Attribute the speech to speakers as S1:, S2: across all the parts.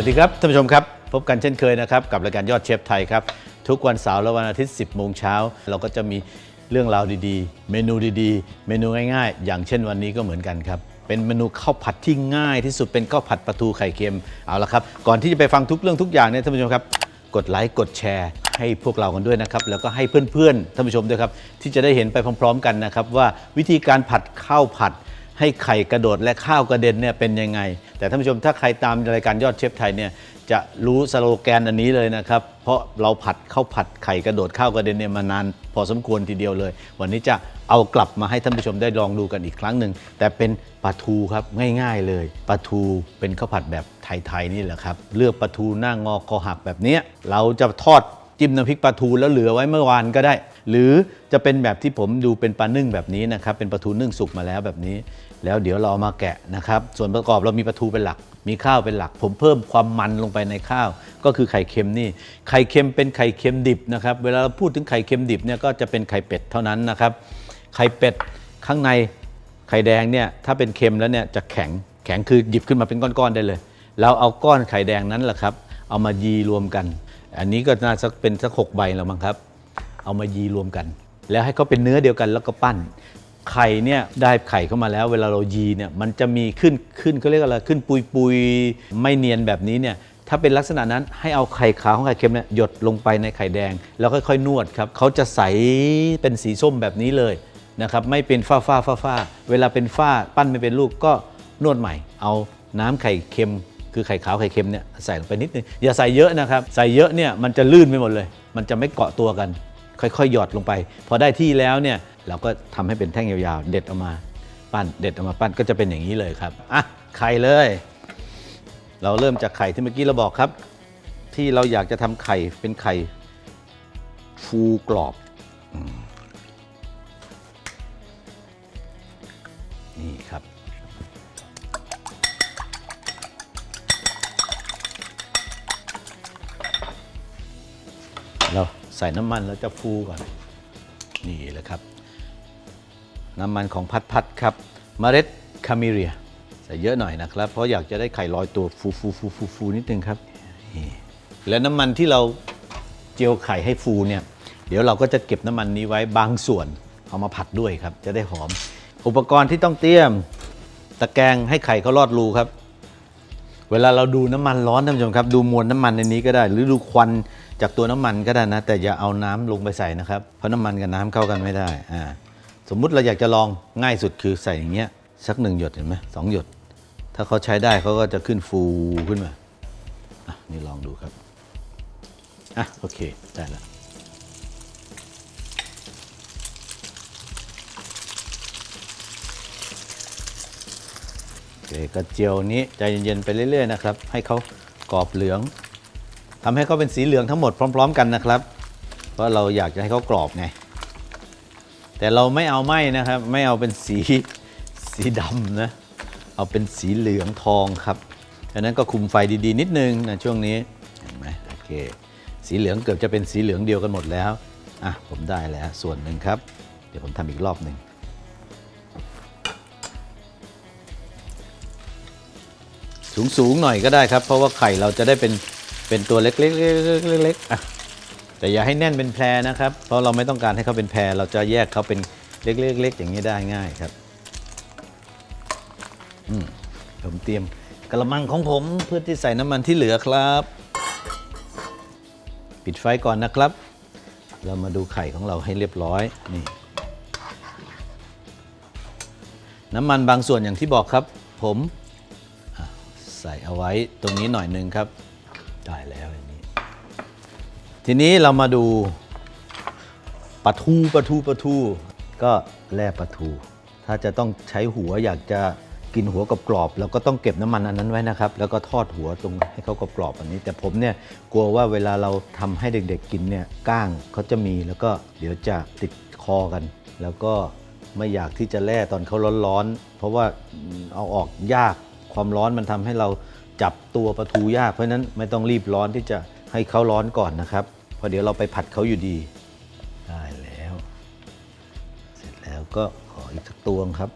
S1: วัสดีครับท่านผู้ชมครับ พบกันเช่นเคยนะครับ กับรายการยอดเชฟไทยครับ ทุกวันเสาร์และวันอาทิตย์ 10 โมงเช้า เราก็จะมีเรื่องราวดีๆ เมนูดีๆ เมนูง่ายๆ อย่างเช่นวันนี้ก็เหมือนกันครับ เป็นเมนูข้าวผัดที่ง่ายที่สุดเป็นข้าวผัดปลาทูไข่เค็มเอาละครับ ก่อนที่จะไปฟังทุกเรื่องทุกอย่างเนี่ยท่านผู้ชมครับ กดไลค์กดแชร์ให้พวกเรากันด้วยนะครับ แล้วก็ให้เพื่อนๆท่านผู้ชมด้วยครับที่จะได้เห็นไปพร้อม ๆ กันนะครับว่าวิธีการผัดข้าวผัด ให้ไข่กระโดดและข้าวกระเด็นเนี่ยเป็นยังไง แต่ท่านผู้ชมถ้าใครตามรายการยอดเชฟไทยเนี่ยจะรู้สโลแกนอันนี้เลยนะครับ เพราะเราผัดข้าวผัดไข่กระโดดข้าวกระเด็นเนี่ยมานานพอสมควรทีเดียวเลย วันนี้จะเอากลับมาให้ท่านผู้ชมได้ลองดูกันอีกครั้งหนึ่งแต่เป็นปลาทูครับง่าย ๆเลยปลาทูเป็นข้าวผัดแบบไทยๆนี่แหละครับเลือกปลาทูหน้างอคอหักแบบนี้เราจะทอด จิ้มน้ำพริกปลาทูแล้วเหลือไว้เมื่อวานก็ได้ หรือจะเป็นแบบที่ผมดูเป็นปลานึ่งแบบนี้นะครับ เป็นปลาทูนึ่งสุกมาแล้วแบบนี้ แล้วเดี๋ยวเราเอามาแกะนะครับ ส่วนประกอบเรามีปลาทูเป็นหลัก มีข้าวเป็นหลัก ผมเพิ่มความมันลงไปในข้าว ก็คือไข่เค็มนี่ ไข่เค็มเป็นไข่เค็มดิบนะครับ เวลาเราพูดถึงไข่เค็มดิบเนี่ยก็จะเป็นไข่เป็ดเท่านั้นนะครับ ไข่เป็ดข้างในไข่แดงเนี่ยถ้าเป็นเค็มแล้วเนี่ยจะแข็ง แข็งคือหยิบขึ้นมาเป็นก้อนๆได้เลย เราเอาก้อนไข่แดงนั้นแหละครับ เอามายีรวมกัน อันนี้ก็น่าจะเป็นสักหกใบแล้วมั้งครับ เอามายีรวมกัน แล้วให้เขาเป็นเนื้อเดียวกันแล้วก็ปั้น ไข่เนี่ยได้ไข่เข้ามาแล้ว เวลาเรายีเนี่ยมันจะมีขึ้นขึ้นเขาเรียกอะไรขึ้นปุยปุยไม่เนียนแบบนี้เนี่ยถ้าเป็นลักษณะนั้นให้เอาไข่ขาวของไข่เค็มเนี่ยหยดลงไปในไข่แดง แล้วค่อยๆ นวดครับเขาจะใสเป็นสีส้มแบบนี้เลยนะครับไม่เป็นฝ้าฝ้าฝ้าฝ้าเวลาเป็นฝ้าปั้นไม่เป็นลูกก็นวดใหม่ เอาน้ำไข่เค็ม คือไข่ขาวไข่เค็มเนี่ยใส่ลงไปนิดนึงอย่าใส่เยอะนะครับ ใส่เยอะเนี่ยมันจะลื่นไปหมดเลย มันจะไม่เกาะตัวกัน ค่อยๆ หยอดลงไป พอได้ที่แล้วเนี่ยเราก็ทำให้เป็นแท่งยาวๆ เด็ดออกมาปั้นเด็ดออกมาปั้นก็จะเป็นอย่างนี้เลยครับอะไข่เลย เราเริ่มจากไข่ที่เมื่อกี้เราบอกครับ ที่เราอยากจะทำไข่เป็นไข่ฟูกรอบ ใส่น้ำมันแล้วจะฟูก่อน นี่แหละครับ น้ำมันของพัดพัดครับเมล็ดคาเมเรีย ใส่เยอะหน่อยนะครับ เพราะอยากจะได้ไข่ลอยตัวฟูฟูฟูฟูฟูนิดนึงครับแล้วน้ำมันที่เราเจียวไข่ให้ฟูเนี่ย เดี๋ยวเราก็จะเก็บน้ำมันนี้ไว้บางส่วน เอามาผัดด้วยครับ จะได้หอม อุปกรณ์ที่ต้องเตรียม ตะแกรงให้ไข่เขาลอดรูครับ เวลาเราดูน้ำมันร้อนท่านผู้ชมครับ ดูมวลน้ำมันในนี้ก็ได้ หรือดูควันจากตัวน้ำมันก็ได้นะ แต่อย่าเอาน้ำลงไปใส่นะครับ เพราะน้ำมันกับน้ำเข้ากันไม่ได้อ่าสมมุติเราอยากจะลองง่ายสุดคือใส่อย่างเงี้ยสักหนึ่งหยดเห็นไหมสองหยด ถ้าเขาใช้ได้เขาก็จะขึ้นฟูขึ้นมาอะนี่ลองดูครับอะโอเคได้แล้ว กระเจียวนี้ใจเย็นๆไปเรื่อยๆนะครับ ให้เขากรอบเหลืองทำให้เขาเป็นสีเหลืองทั้งหมดพร้อม ๆ กันนะครับ เพราะเราอยากจะให้เขากรอบไง แต่เราไม่เอาไหมนะครับ ไม่เอาเป็นสีสีดำนะ เอาเป็นสีเหลืองทองครับดังนั้นก็คุมไฟดีๆ นิดนึงนะช่วงนี้เห็นไหมโอเค สีเหลืองเกือบจะเป็นสีเหลืองเดียวกันหมดแล้วอะผมได้แล้วส่วนหนึ่งครับ เดี๋ยวผมทำอีกรอบหนึ่ง สูงสูงๆหน่อยก็ได้ครับ เพราะว่าไข่เราจะได้เป็นเป็นตัวเล็กๆๆๆๆๆอะแต่อย่าให้แน่นเป็นแพรนะครับ เพราะเราไม่ต้องการให้เขาเป็นแพรเราจะแยกเขาเป็นเล็กๆๆอย่างนี้ได้ง่ายครับอืมผมเตรียมกระมังของผมเพื่อที่ใส่น้ำมันที่เหลือครับ ปิดไฟก่อนนะครับ เรามาดูไข่ของเราให้เรียบร้อยนี่น้ำมันบางส่วนอย่างที่บอกครับ ผม ใส่เอาไว้ตรงนี้หน่อยหนึ่งครับได้แล้วอย่างนี้ ทีนี้เรามาดูปลาทูปลาทูปลาทู ก็แล่ปลาทู ถ้าจะต้องใช้หัวอยากจะกินหัวกรอบๆเราก็ต้องเก็บน้ำมันอันนั้นไว้นะครับ แล้วก็ทอดหัวตรงให้เขากรอบๆอันนี้ แต่ผมเนี่ยกลัวว่าเวลาเราทำให้เด็กๆกินเนี่ยก้างเขาจะมีแล้วก็เดี๋ยวจะติดคอกัน แล้วก็ไม่อยากที่จะแล่ตอนเขาร้อนๆเพราะว่าเอาออกยาก ความร้อนมันทำให้เราจับตัวปลาทูยากเพราะฉะนั้นไม่ต้องรีบร้อนที่จะให้เขาร้อนก่อนนะครับเพราะเดี๋ยวเราไปผัดเขาอยู่ดี ได้แล้ว เสร็จแล้วก็ขออีกสักตวงครับ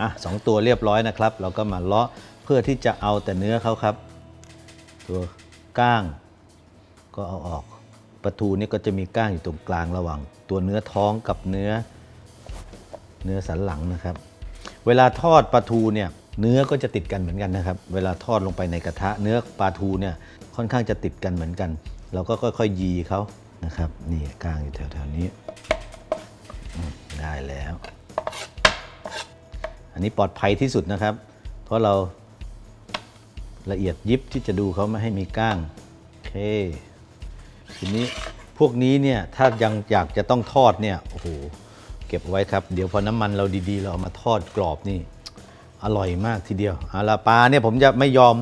S1: อะสองตัวเรียบร้อยนะครับ เราก็มาเลาะเพื่อที่จะเอาแต่เนื้อเขาครับ ตัวก้างก็เอาออกปลาทูนี่ก็จะมีก้างอยู่ตรงกลางระหว่าง ตัวเนื้อท้องกับเนื้อเนื้อสันหลังนะครับ เวลาทอดปลาทูเนี่ยเนื้อก็จะติดกันเหมือนกันนะครับ เวลาทอดลงไปในกระทะ เนื้อปลาทูเนี่ยค่อนข้างจะติดกันเหมือนกัน เราก็ค่อยๆยีเขานะครับนี่ก้างอยู่แถวๆนี้ได้แล้ว อันนี้ปลอดภัยที่สุดนะครับ เพราะเราละเอียดยิบที่จะดูเขาไม่ให้มีก้างโอเคทีนี้พวกนี้เนี่ยถ้ายังอยากจะต้องทอดเนี่ยโอ้โห เก็บเอาไว้ครับ เดี๋ยวพอน้ำมันเราดีๆ เราเอามาทอดกรอบนี่อร่อยมากทีเดียวเอาละปลาเนี่ยผมจะไม่ยอม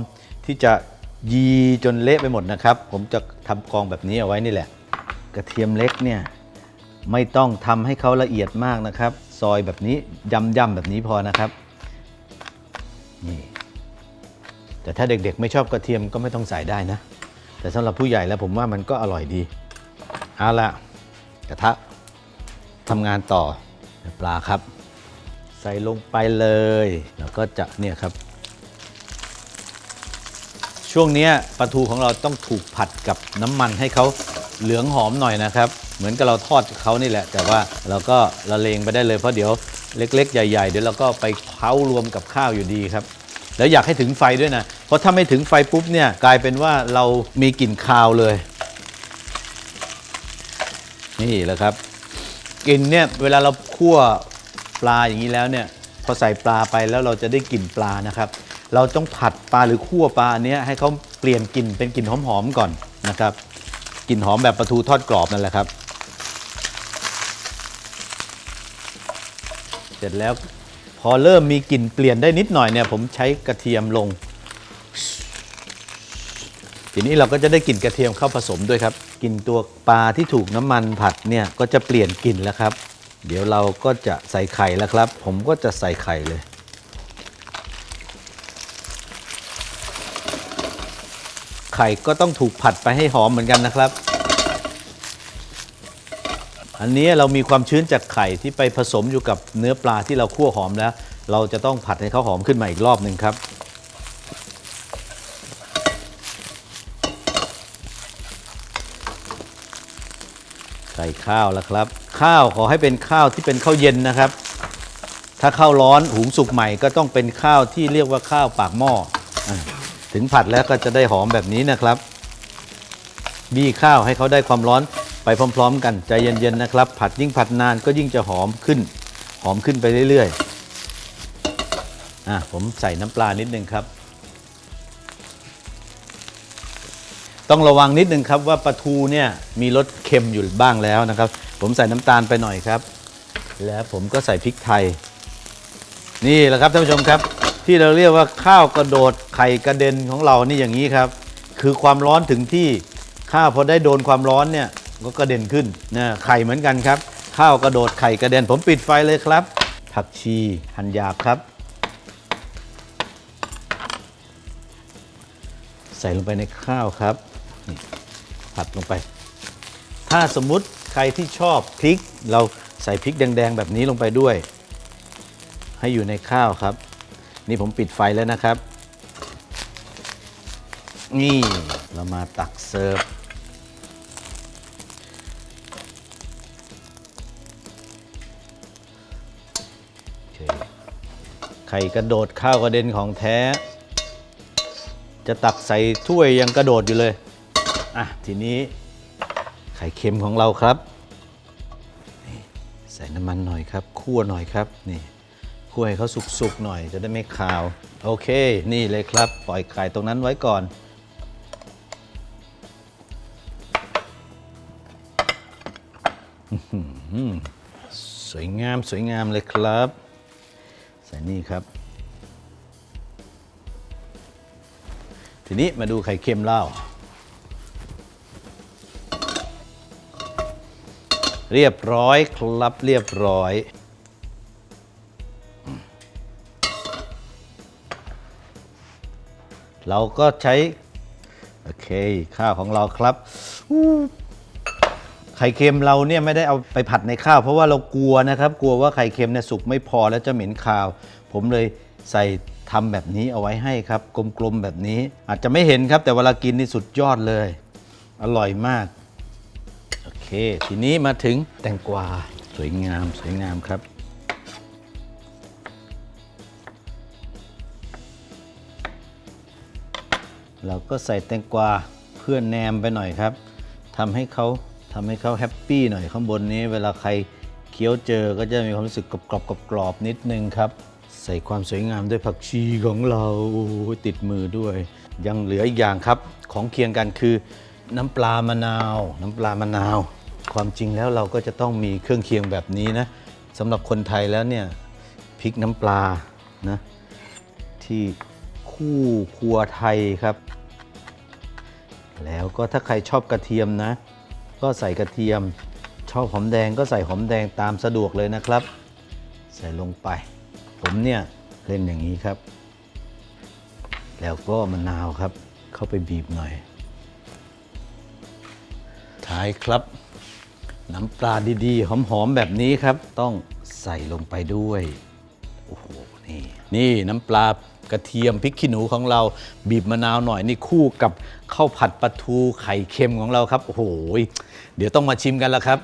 S1: ที่จะยีจนเละไปหมดนะครับ ผมจะทำกองแบบนี้เอาไว้นี่แหละ กระเทียมเล็กเนี่ยไม่ต้องทำให้เขาละเอียดมากนะครับ ซอยแบบนี้ย่ำๆแบบนี้พอนะครับนี่แต่ถ้าเด็กๆ ไม่ชอบกระเทียมก็ไม่ต้องใส่ได้นะ แต่สำหรับผู้ใหญ่แล้วผมว่ามันก็อร่อยดีเอาละกระทะ ทำงานต่อปลาครับ ใส่ลงไปเลย แล้วก็จะเนี่ยครับ ช่วงนี้ปลาทูของเราต้องถูกผัดกับน้ำมันให้เขาเหลืองหอมหน่อยนะครับ เหมือนกับเราทอดเขานี่แหละ แต่ว่าเราก็ละเลงไปได้เลยเพราะเดี๋ยวเล็ก ๆ ใหญ่ ๆ เดี๋ยวเราก็ไปเผารวมกับข้าวอยู่ดีครับ แล้วอยากให้ถึงไฟด้วยนะ เพราะถ้าไม่ถึงไฟปุ๊บเนี่ยกลายเป็นว่าเรามีกลิ่นคาวเลย นี่แหละครับ กลิ่นเนี่ยเวลาเราคั่วปลาอย่างนี้แล้วเนี่ยพอใส่ปลาไปแล้วเราจะได้กลิ่นปลานะครับ เราต้องผัดปลาหรือคั่วปลาอันเนี้ยให้เขาเปลี่ยนกลิ่นเป็นกลิ่นหอมๆก่อนนะครับกลิ่นหอมแบบปลาทูทอดกรอบนั่นแหละครับ เสร็จแล้วพอเริ่มมีกลิ่นเปลี่ยนได้นิดหน่อยเนี่ยผมใช้กระเทียมลง ทีนี้เราก็จะได้กลิ่นกระเทียมเข้าผสมด้วยครับกลิ่นตัวปลาที่ถูกน้ำมันผัดเนี่ยก็จะเปลี่ยนกลิ่นแล้วครับ เดี๋ยวเราก็จะใส่ไข่แล้วครับ ผมก็จะใส่ไข่เลยไข่ก็ต้องถูกผัดไปให้หอมเหมือนกันนะครับ อันนี้เรามีความชื้นจากไข่ที่ไปผสมอยู่กับเนื้อปลาที่เราคั่วหอมแล้ว เราจะต้องผัดให้เขาหอมขึ้นมาอีกรอบหนึ่งครับ ส่ข้าวแล้วครับ ข้าวขอให้เป็นข้าวที่เป็นข้าวเย็นนะครับ ถ้าข้าวร้อนหุงสุกใหม่ก็ต้องเป็นข้าวที่เรียกว่าข้าวปากหม้อถึงผัดแล้วก็จะได้หอมแบบนี้นะครับบี้ข้าวให้เขาได้ความร้อนไปพร้อม ๆ กันใจเย็นๆนะครับ ผัดยิ่งผัดนานก็ยิ่งจะหอมขึ้น หอมขึ้นไปเรื่อยๆอะผมใส่น้ำปลานิดนึงครับ ต้องระวังนิดนึงครับว่าปลาทูเนี่ยมีรสเค็มอยู่บ้างแล้วนะครับ ผมใส่น้ำตาลไปหน่อยครับ แล้วผมก็ใส่พริกไทย นี่แหละครับท่านผู้ชมครับ ที่เราเรียกว่าข้าวกระโดดไข่กระเด็นของเรานี่อย่างนี้ครับ คือความร้อนถึงที่ข้าวพอได้โดนความร้อนเนี่ยก็กระเด็นขึ้นนะไข่เหมือนกันครับ ข้าวกระโดดไข่กระเด็น ผมปิดไฟเลยครับ ผักชีหั่นหยาบครับ ใส่ลงไปในข้าวครับ นี่ผัดลงไป ถ้าสมมุติใครที่ชอบพริก เราใส่พริกแดงๆแบบนี้ลงไปด้วย ให้อยู่ในข้าวครับ นี่ผมปิดไฟแล้วนะครับ นี่เรามาตักเสิร์ฟไข่กระโดดข้าวกระเด็นของแท้ จะตักใส่ถ้วยยังกระโดดอยู่เลย อะทีนี้ไข่เค็มของเราครับ ใส่น้ำมันหน่อยครับ คั่วหน่อยครับนี่คั่วให้เขาสุกๆหน่อย จะได้ไม่คาว โอเค นี่เลยครับ ปล่อยไข่ตรงนั้นไว้ก่อน สวยงามสวยงามเลยครับ ใส่นี่ครับ ทีนี้มาดูไข่เค็มเล่า เรียบร้อยครับเรียบร้อยเราก็ใช้ โอเค ข้าวของเราครับไข่เค็มเราเนี่ยไม่ได้เอาไปผัดในข้าว เพราะว่าเรากลัวนะครับ กลัวว่าไข่เค็มเนี่ยสุกไม่พอแล้วจะเหม็นคาว ผมเลยใส่ทำแบบนี้เอาไว้ให้ครับ กลมๆแบบนี้ อาจจะไม่เห็นครับ แต่เวลากินนี่สุดยอดเลย อร่อยมาก เค ทีนี้มาถึงแตงกวาสวยงามสวยงามครับ เราก็ใส่แตงกวาเพื่อนแนมไปหน่อยครับทำให้เขาทำให้เขาแฮปปี้หน่อยข้างบนนี้ เวลาใครเคี้ยวเจอก็จะมีความรู้สึกกรอบๆกรอบนิดนึงครับ ใส่ความสวยงามด้วยผักชีของเราติดมือด้วย ยังเหลืออีกอย่างครับของเคียงกันคือ น้ำปลามะนาว น้ำปลามะนาว ความจริงแล้วเราก็จะต้องมีเครื่องเคียงแบบนี้นะสำหรับคนไทยแล้วเนี่ยพริกน้ำปลานะที่คู่ครัวไทยครับ แล้วก็ถ้าใครชอบกระเทียมนะ ก็ใส่กระเทียมชอบหอมแดงก็ใส่หอมแดงตามสะดวกเลยนะครับ ใส่ลงไป ผมเนี่ยเล่นอย่างนี้ครับ แล้วก็มะนาวครับ เข้าไปบีบหน่อย ท้ายครับ น้ำปลาดีๆ หอมๆ แบบนี้ครับ ต้องใส่ลงไปด้วยโอ้โหนี่นี่น้ำปลากระเทียมพริกขี้หนูของเราบีบมะนาวหน่อยนี่คู่กับข้าวผัดปลาทูไข่เค็มของเราครับโอ้โหเดี๋ยวต้องมาชิมกันแล้วครับ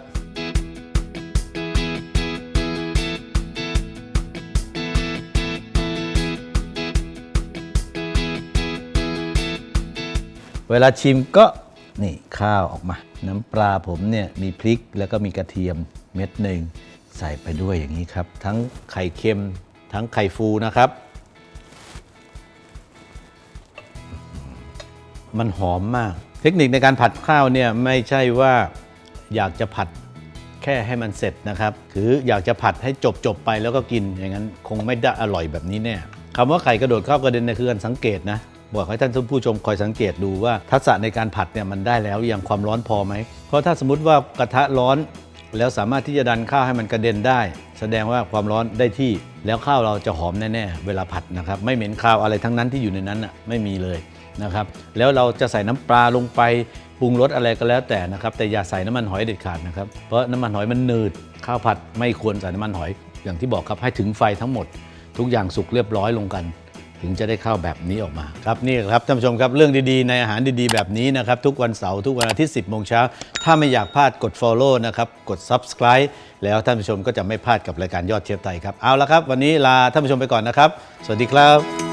S1: เวลาชิมก็ นี่ข้าวออกมา น้ำปลาผมเนี่ยมีพริกแล้วก็มีกระเทียมเม็ดหนึ่งใส่ไปด้วยอย่างนี้ครับ ทั้งไข่เค็มทั้งไข่ฟูนะครับ มันหอมมาก เทคนิคในการผัดข้าวเนี่ยไม่ใช่ว่าอยากจะผัดแค่ให้มันเสร็จนะครับคืออยากจะผัดให้จบจบไปแล้วก็กินอย่างนั้นคงไม่ได้อร่อยแบบนี้แน่คำว่าไข่กระโดดเข้ากระเด็นเนี่ยคือการสังเกตนะ บอกให้ท่านผู้ชมคอยสังเกตดูว่าทักษะในการผัดเนี่ยมันได้แล้วยังความร้อนพอไหม เพราะถ้าสมมติว่ากระทะร้อน แล้วสามารถที่จะดันข้าวให้มันกระเด็นได้ แสดงว่าความร้อนได้ที่แล้วข้าวเราจะหอมแน่ๆเวลาผัดนะครับไม่เหม็นข้าวอะไรทั้งนั้นที่อยู่ในนั้นน่ะไม่มีเลยนะครับแล้วเราจะใส่น้ำปลาลงไปปรุงรสอะไรก็แล้วแต่นะครับแต่อย่าใส่น้ำมันหอยเด็ดขาดนะครับเพราะน้ำมันหอยมันหนืดข้าวผัดไม่ควรใส่น้ำมันหอย อย่างที่บอกครับให้ถึงไฟทั้งหมด ทุกอย่างสุกเรียบร้อยลงกัน ถึงจะได้ข้าวแบบนี้ออกมาครับนี่ครับท่านผู้ชมครับเรื่องดีๆ ในอาหารดีๆ แบบนี้นะครับ ทุกวันเสาร์ทุกวันอาทิตย์ 10โมงเช้าถ้าไม่อยากพลาดกด Follow นะครับ กด Subscribe แล้วท่านผู้ชมก็จะไม่พลาดกับรายการยอดเชฟไทยครับเอาละครับ วันนี้ลาท่านผู้ชมไปก่อนนะครับ สวัสดีครับ